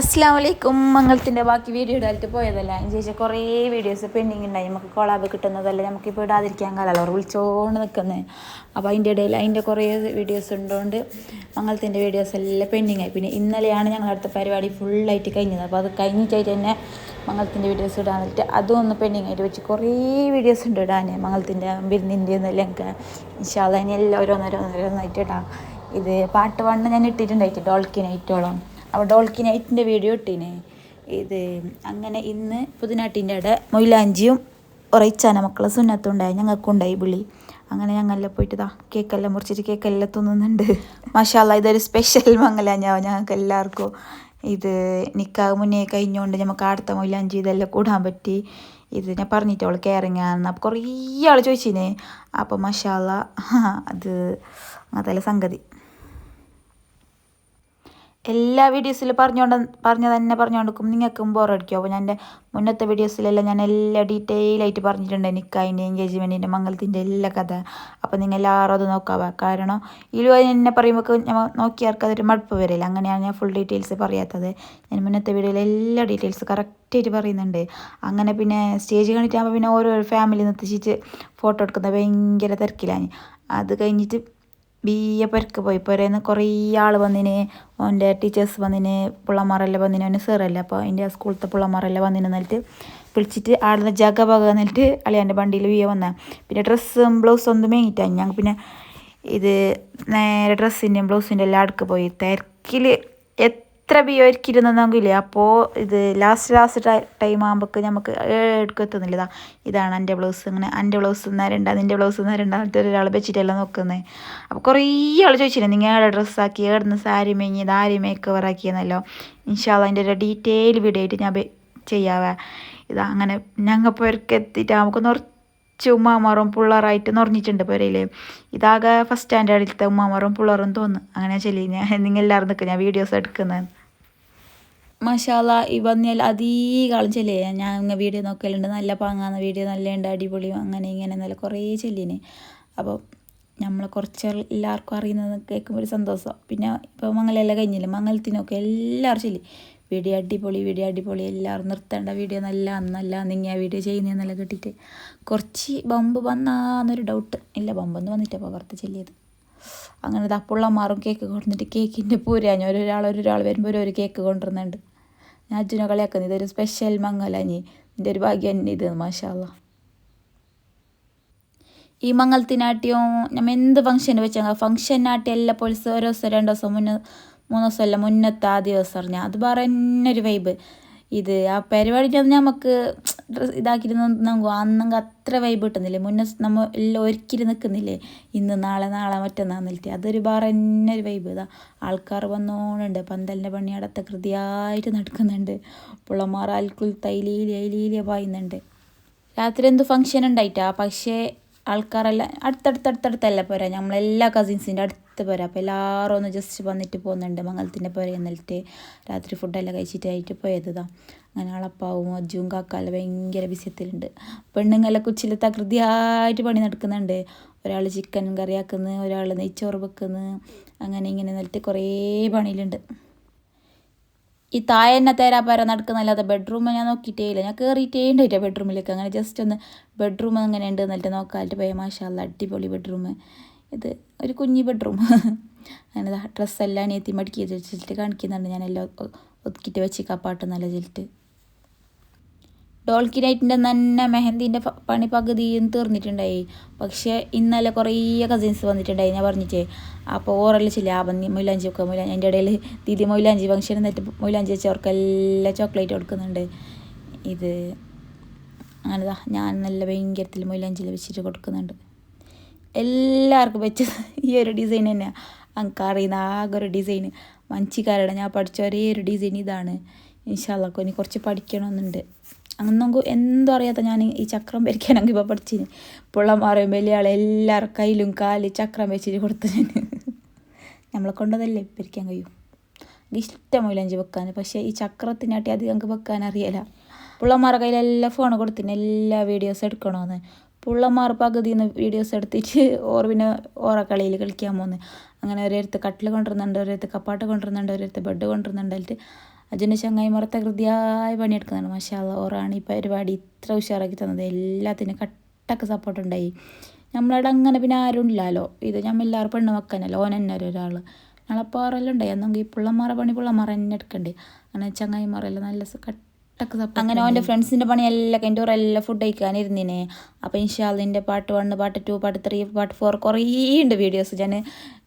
അസ്സാം വലൈക്കും മംഗളത്തിന്റെ ബാക്കി വീഡിയോ ഇടായിട്ട് പോയതല്ല? ചേച്ചി കുറേ വീഡിയോസ് പെൻഡിങ് ഉണ്ടായി നമുക്ക് കൊളാബ് കിട്ടുന്നതല്ല? നമുക്കിപ്പോൾ ഇടാതിരിക്കാൻ കാലമല്ല അവർ വിളിച്ചോണ്ട് നിൽക്കുന്നത് അപ്പോൾ അതിന്റെ ഇടയിൽ അതിന്റെ കുറേ വീഡിയോസ് ഉണ്ടോണ്ട് മംഗളത്തിന്റെ വീഡിയോസ് എല്ലാം പെൻഡിങ് ആയി. പിന്നെ ഇന്നലെയാണ് ഞങ്ങളുടെ അടുത്ത പരിപാടി ഫുള്ളായിട്ട് കഴിഞ്ഞത്. അപ്പോൾ അത് കഴിഞ്ഞിട്ടായിട്ട് തന്നെ മംഗളത്തിന്റെ വീഡിയോസ് ഇടാൻ വേണ്ടിയിട്ട് അതും ഒന്ന് പെൻഡിങ് ആയിട്ട് വെച്ച് കുറേ വീഡിയോസ് ഉണ്ട് ഇടാൻ മംഗളത്തിന്റെ ബിരുന്നിന്റെ എന്നെല്ലാം ഒക്കെ. ഇൻഷാല്ല എല്ലാം ഓരോന്നോരോന്നോരോന്നായിട്ട് ഇടാം. ഇത് പാട്ട് വണ്ണ് ഞാൻ ഇട്ടിട്ടുണ്ടായിട്ട് ഡോൾക്കി അപ്പോൾ ഡോൾക്കി നൈറ്റിന്റെ വീഡിയോ ഇട്ടീനെ. ഇത് അങ്ങനെ ഇന്ന് പുതിനാട്ടിന്റെ അവിടെ മൊയിലാഞ്ചിയും ഉറയിച്ചാന മക്കളെ സുന്നത്തുണ്ടായി ഞങ്ങൾക്കുണ്ടായി വിളി അങ്ങനെ ഞങ്ങളെല്ലാം പോയിട്ട് ഇതാ കേക്കെല്ലാം മുറിച്ചിട്ട് കേക്കെല്ലാം തിന്നുന്നുണ്ട്. മഷാല ഇതൊരു സ്പെഷ്യൽ മംഗലാഞ്ഞാവും ഞങ്ങൾക്ക് എല്ലാവർക്കും. ഇത് നിക്കാഹ് മുന്നേ കഴിഞ്ഞുകൊണ്ട് നമുക്ക് അടുത്ത മൊയിലാഞ്ചി ഇതെല്ലാം കൂടാൻ പറ്റി. ഇത് ഞാൻ പറഞ്ഞിട്ട് അവൾ കയറിങ്ങാന്ന് അപ്പോൾ കുറേ ആൾ ചോദിച്ചിനെ. അപ്പോൾ മഷാല അത് അങ്ങനത്തെ സംഗതി. എല്ലാ വീഡിയോസിലും പറഞ്ഞുകൊണ്ട് പറഞ്ഞ തന്നെ പറഞ്ഞുകൊണ്ടിരിക്കും നിങ്ങൾക്കും ബോറടിക്കും അപ്പോൾ ഞാൻ എന്റെ മുന്നത്തെ വീഡിയോസിലെല്ലാം ഞാൻ എല്ലാ ഡീറ്റെയിൽ ആയിട്ട് പറഞ്ഞിട്ടുണ്ട്. നിക്കായിന്റെ എൻഗേജ്മെന്റിന്റെ മംഗളത്തിന്റെ എല്ലാ കഥ. അപ്പോൾ നിങ്ങൾ എല്ലാവരും അത് നോക്കാവ. കാരണം ഇരുപത് എന്നെ പറയുമ്പോൾ ഞാൻ നോക്കിയാർക്ക് അതൊരു മടുപ്പ് വരില്ല അങ്ങനെയാണ് ഞാൻ ഫുൾ ഡീറ്റെയിൽസ് പറയാത്തത്. ഞാൻ മുന്നത്തെ വീഡിയോയിൽ എല്ലാ ഡീറ്റെയിൽസ് കറക്റ്റായിട്ട് പറയുന്നുണ്ട്. അങ്ങനെ പിന്നെ സ്റ്റേജ് കണ്ടിട്ടാകുമ്പോൾ പിന്നെ ഓരോ ഫാമിലി നിർത്തിച്ചിട്ട് ഫോട്ടോ എടുക്കുന്നത് ഭയങ്കര തിരക്കിലാണ്. അത് കഴിഞ്ഞിട്ട് ബിയെ പെരക്ക് പോയി. പെരേന്ന് കുറേ ആൾ വന്നിന്. ഓന്റെ ടീച്ചേഴ്സ് വന്നിന്. പിള്ളമാരെല്ലാം വന്നിന്. അവന് സാറല്ലേ അപ്പോൾ അതിന്റെ സ്കൂളത്തെ പിള്ളമാരെല്ലാം വന്നിന് എന്നിട്ട് വിളിച്ചിട്ട് ആടുന്ന ജഗ പക എന്നിട്ട് അളിയാന്റെ വണ്ടിയിൽ വീയ വന്ന. പിന്നെ ഡ്രസ്സും ബ്ലൗസും ഒന്നും മേങ്ങിട്ടാണ് ഞങ്ങൾ പിന്നെ ഇത് നേരെ ഡ്രസ്സിന്റെയും ബ്ലൗസിന്റെ എല്ലാം അടുക്ക് പോയി. തിരക്കിൽ എത്ര ബി ഒരുക്കിയിരുന്നെങ്കിലേ അപ്പോൾ ഇത് ലാസ്റ്റ് ലാസ്റ്റ് ടൈം ആകുമ്പോൾ നമുക്ക് എടുക്കത്തുന്നില്ല ഇതാ ഇതാണ് എന്റെ ബ്ലൗസ് ഇങ്ങനെ എന്റെ ബ്ലൗസ് നേരണ്ട നിന്റെ ബ്ലൗസ് നേരണ്ട എന്നിട്ട് ഒരാൾ വെച്ചിട്ടല്ല നോക്കുന്നത് അപ്പോൾ കുറേ ആൾ ചോദിച്ചില്ലേ ഏടെ ഡ്രസ്സാക്കി എവിടുന്ന് സാരി മേഞ്ഞ് ദാരി മേക്കവർ ആക്കിയെന്നല്ലോ? ഇൻഷാല്ല അതിന്റെ ഒരു ഡീറ്റെയിൽ വീഡിയോ ആയിട്ട് ഞാൻ ചെയ്യാവേ. ഇതാ അങ്ങനെ ഞങ്ങൾ പോരക്ക് എത്തിയിട്ട് നമുക്ക് കുറച്ച് ഉമ്മാമാറും പിള്ളേറായിട്ട് നിറഞ്ഞിട്ടുണ്ട് പുരയിൽ ഇതാകെ ഫസ്റ്റ് സ്റ്റാൻഡേർഡിലത്തെ ഉമ്മാമാറും പിള്ളേറും തോന്നുന്നു. അങ്ങനെ ചെല്ലി ഞാൻ നിങ്ങൾ എല്ലാവരും നിൽക്കുക ഞാൻ വീഡിയോസ് എടുക്കുന്നത് മഷാല വന്നാൽ അധികം ചെല്ലേ ഞാൻ ഇങ്ങനെ വീഡിയോ നോക്കലുണ്ട്. നല്ല പാങ്ങാന്ന വീഡിയോ നല്ല ഉണ്ട് അടിപൊളി അങ്ങനെ ഇങ്ങനെ നല്ല കുറേ ചെല്ലിന്. അപ്പോൾ നമ്മൾ കുറച്ച് എല്ലാവർക്കും അറിയുന്നത് കേൾക്കുമ്പോൾ ഒരു സന്തോഷം പിന്നെ ഇപ്പോൾ മംഗലെല്ലാം കഴിഞ്ഞില്ലേ? മംഗലത്തിനൊക്കെ എല്ലാവരും ചെല്ലി. വീഡിയോ അടിപൊളി വീഡിയോ അടിപൊളി. എല്ലാവരും നിർത്തേണ്ട വീഡിയോ നല്ല നല്ല നിങ്ങൾ വീഡിയോ ചെയ്യുന്നതെന്നെല്ലാം കിട്ടിയിട്ട് കുറച്ച് ബമ്പ് വന്നാന്നൊരു ഡൗട്ട് ഇല്ല ബമ്പൊന്നും വന്നിട്ടപ്പോൾ പുറത്ത് ചെല്ലിയത്. അങ്ങനെ തപ്പുള്ളമാറും കേക്ക് കൊണ്ടിട്ട് കേക്കിന്റെ പൂരാ ഞാൻ ഒരാൾ ഒരാൾ വരുമ്പോൾ ഒരു കേക്ക് കൊണ്ടുവരുന്നുണ്ട്. ഞാൻ അജുനെ കളിയാക്കുന്നത് ഇതൊരു സ്പെഷ്യൽ മംഗല നീ ഇതിന്റെ ഒരു ഭാഗ്യം തന്നെ ഇത് മാഷാല്ല ഈ മംഗലത്തിനാട്ടിയും നമ്മൾ എന്ത് ഫംഗ്ഷന് വെച്ചാൽ ഫംഗ്ഷൻ നാട്ടി എല്ലാ പോലീസ് ഓരോ ദിവസം രണ്ടു ദിവസം മുന്നേ മൂന്ന് ദിവസമല്ല മുന്നത്തെ ആ ദിവസം അറിഞ്ഞ. അത് പറഞ്ഞൊരു വൈബ് ഇത് ആ പരിപാടിക്ക് നമുക്ക് ഇതാക്കിയിട്ട് നമുക്ക് അന്നെങ്കിൽ അത്ര വൈബ് കിട്ടുന്നില്ലേ? മുന്നേ നമ്മൾ എല്ലാം ഒരുക്കിരി നിൽക്കുന്നില്ലേ? ഇന്ന് നാളെ നാളെ മറ്റന്നാൾ നിന്നിട്ട് അതൊരു പറഞ്ഞൊരു വൈബ് ഇതാ. ആൾക്കാർ വന്നോണുണ്ട്. പന്തലിന്റെ പണി അടുത്ത കൃതിയായിട്ട് നടക്കുന്നുണ്ട്. പുള്ളമാർ അൽക്കുൽ തൈലീലി അയിലീലിയ പായുന്നുണ്ട്. രാത്രി എന്ത് ഫംഗ്ഷൻ ഉണ്ടായിട്ടാ? പക്ഷേ ആൾക്കാരെല്ലാം അടുത്തടുത്തടുത്തടുത്തല്ല പോരാ. നമ്മളെല്ലാ കസിൻസിന്റെ അടുത്ത് പോരാ. അപ്പോൾ എല്ലാവരും ഒന്ന് ജസ്റ്റ് വന്നിട്ട് പോകുന്നുണ്ട് മംഗലത്തിന്റെ പോര എന്നിട്ട്. രാത്രി ഫുഡെല്ലാം കഴിച്ചിട്ടായിട്ട് പോയതാ അങ്ങനെ അളപ്പാവും അജ്ജും കാക്കാല ഭയങ്കര വിസയത്തിലുണ്ട് പെണ്ണുങ്ങളെ കുച്ചിൽ തകൃതിയായിട്ട് പണി നടക്കുന്നുണ്ട്. ഒരാൾ ചിക്കൻ കറിയാക്കുന്നു ഒരാൾ നെയ്ച്ചോറ് വെക്കുന്നു. അങ്ങനെ ഇങ്ങനെ എന്നിട്ട് കുറേ പണിയിലുണ്ട്. ഈ താഴെ തന്നെ തേരാപ്പാര നടക്കുന്നല്ലാതെ ബെഡ്റൂം ഞാൻ നോക്കിയിട്ടേ ഇല്ല. ഞാൻ കയറിയിട്ടേ ഉണ്ടായിട്ടാ ബെഡ്റൂമിലേക്ക് അങ്ങനെ ജസ്റ്റ് ഒന്ന് ബെഡ്റൂം അങ്ങനെ ഉണ്ട് എന്നിട്ട് നോക്കാനായിട്ട് പോയ. മാഷാല്ല അടിപൊളി ബെഡ്റൂം ഇത് ഒരു കുഞ്ഞി ബെഡ്റൂം അങ്ങനെ ഡ്രസ്സെല്ലാം അനിയത്തി മടക്കി വെച്ചിട്ട് കാണിക്കുന്നുണ്ട്. ഞാനെല്ലാം ഒതുക്കിയിട്ട് വെച്ച് കപ്പാട്ട് നല്ല ചെല്ലിട്ട് ഡോൾക്കി നൈറ്റിന്റെ തന്നെ മെഹന്തിന്റെ പണി പകുതിയും തീർന്നിട്ടുണ്ടായി. പക്ഷേ ഇന്നലെ കുറേ കസിൻസ് വന്നിട്ടുണ്ടായി. ഞാൻ പറഞ്ഞിട്ടേ അപ്പോൾ ഓറല്ല ചില ആപം മൊയിലാഞ്ചി ഒക്കെ മൊയിലാഞ്ചി എന്റെ ഇടയിൽ ദീദി മൊയിലാഞ്ചി ഫംഗ്ഷൻ എന്നിട്ട് മൊയിലാഞ്ചി വെച്ചവർക്കെല്ലാം ചോക്ലേറ്റ് കൊടുക്കുന്നുണ്ട്. ഇത് അങ്ങനെ ഞാൻ നല്ല ഭയങ്കരത്തിൽ മൊയിലാഞ്ചിയിൽ വെച്ചിട്ട് കൊടുക്കുന്നുണ്ട്. എല്ലാവർക്കും വെച്ചത് ഈ ഒരു ഡിസൈൻ തന്നെയാണ് എനിക്ക് അറിയുന്ന ആകെ ഒരു ഡിസൈൻ മഞ്ചിക്കാരുടെ ഞാൻ പഠിച്ച ഒരേ ഒരു ഡിസൈൻ ഇതാണ്. ഇൻഷാല്ലക്കോ ഇനി കുറച്ച് പഠിക്കണമെന്നുണ്ട്. അന്നൊന്നും എന്തോ അറിയാത്ത ഞാൻ ഈ ചക്രം വരയ്ക്കാനൊക്കെ ഇപ്പോൾ പഠിച്ചിന്. പിള്ളമാരെയും വലിയ ആളെ എല്ലാവരും കയ്യിലും കാലിൽ ചക്രം വെച്ചിട്ട് കൊടുത്തു ഞാൻ. നമ്മളെ കൊണ്ടതല്ലേ വരയ്ക്കാൻ കഴിയും. ഇഷ്ടമില്ല എനിക്ക് വെക്കാൻ. പക്ഷേ ഈ ചക്രത്തിനാട്ടി അധികം നമുക്ക് വെക്കാൻ അറിയില്ല. പിള്ളമാരുടെ കയ്യിലെല്ലാം ഫോൺ കൊടുത്തിന് എല്ലാ വീഡിയോസ് എടുക്കണമെന്ന് പുള്ളമാർ പകുതിന്ന് വീഡിയോസ് എടുത്തിട്ട് ഓർ പിന്നെ ഓറ കളിയിൽ കളിക്കാൻ പോകുന്നത് അങ്ങനെ ഓരോരുത്തർ കട്ടിൽ കൊണ്ടുവരുന്നുണ്ട് ഓരോരുത്തർ കപ്പാട്ട് കൊണ്ടുവരുന്നുണ്ട് ഓരോരുത്തർ ബെഡ് കൊണ്ടുവരുന്നുണ്ടായിട്ട് അതിൽ ചങ്ങായി മറത്തെ കൃത്യമായി പണിയെടുക്കുന്നുണ്ട് മഷാല്ല ഓറാണ് ഈ പരിപാടി ഇത്ര ഉഷാറാക്കി തന്നത്. എല്ലാത്തിനും കട്ടക്ക് സപ്പോർട്ട് ഉണ്ടായി. നമ്മളവിടെ അങ്ങനെ പിന്നെ ആരും ഇല്ലല്ലോ ഇത് നമ്മൾ എല്ലാവരും പെണ്ണ് വെക്കാനല്ലോ ഓൻ തന്നെ ഒരാൾ ഞങ്ങളപ്പോൾ ഓറെല്ലാം ഉണ്ടായി. എന്നെങ്കിൽ പിള്ളമാരെ പണി പിള്ളമാരെ തന്നെ എടുക്കണ്ടേ? അങ്ങനെ ചങ്ങായിമാരെല്ലാം നല്ല സപ്പോർട്ട് അങ്ങനെ ഓന്റെ ഫ്രണ്ട്സിന്റെ പണിയെല്ലാം കഴിഞ്ഞിട്ട് എല്ലാം ഫുഡ് കഴിക്കാനിരുന്നിനെ അപ്പോൾ ഇൻഷാല്ലിന്റെ പാട്ട് വൺ പാട്ട് ടു പാട്ട് ത്രീ പാട്ട് ഫോർ കുറേ ഉണ്ട് വീഡിയോസ് ഞാൻ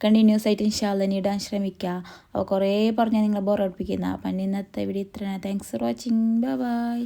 കണ്ടിന്യൂസ് ആയിട്ട് ഇൻഷാല്ല ഇടാൻ ശ്രമിക്കുക അപ്പോൾ കുറേ പറഞ്ഞാൽ നിങ്ങളെ ബോർ അടുപ്പിക്കുന്ന അപ്പം ഇന്നത്തെ വീഡിയോ ഇത്രയാണ് thanks for watching bye bye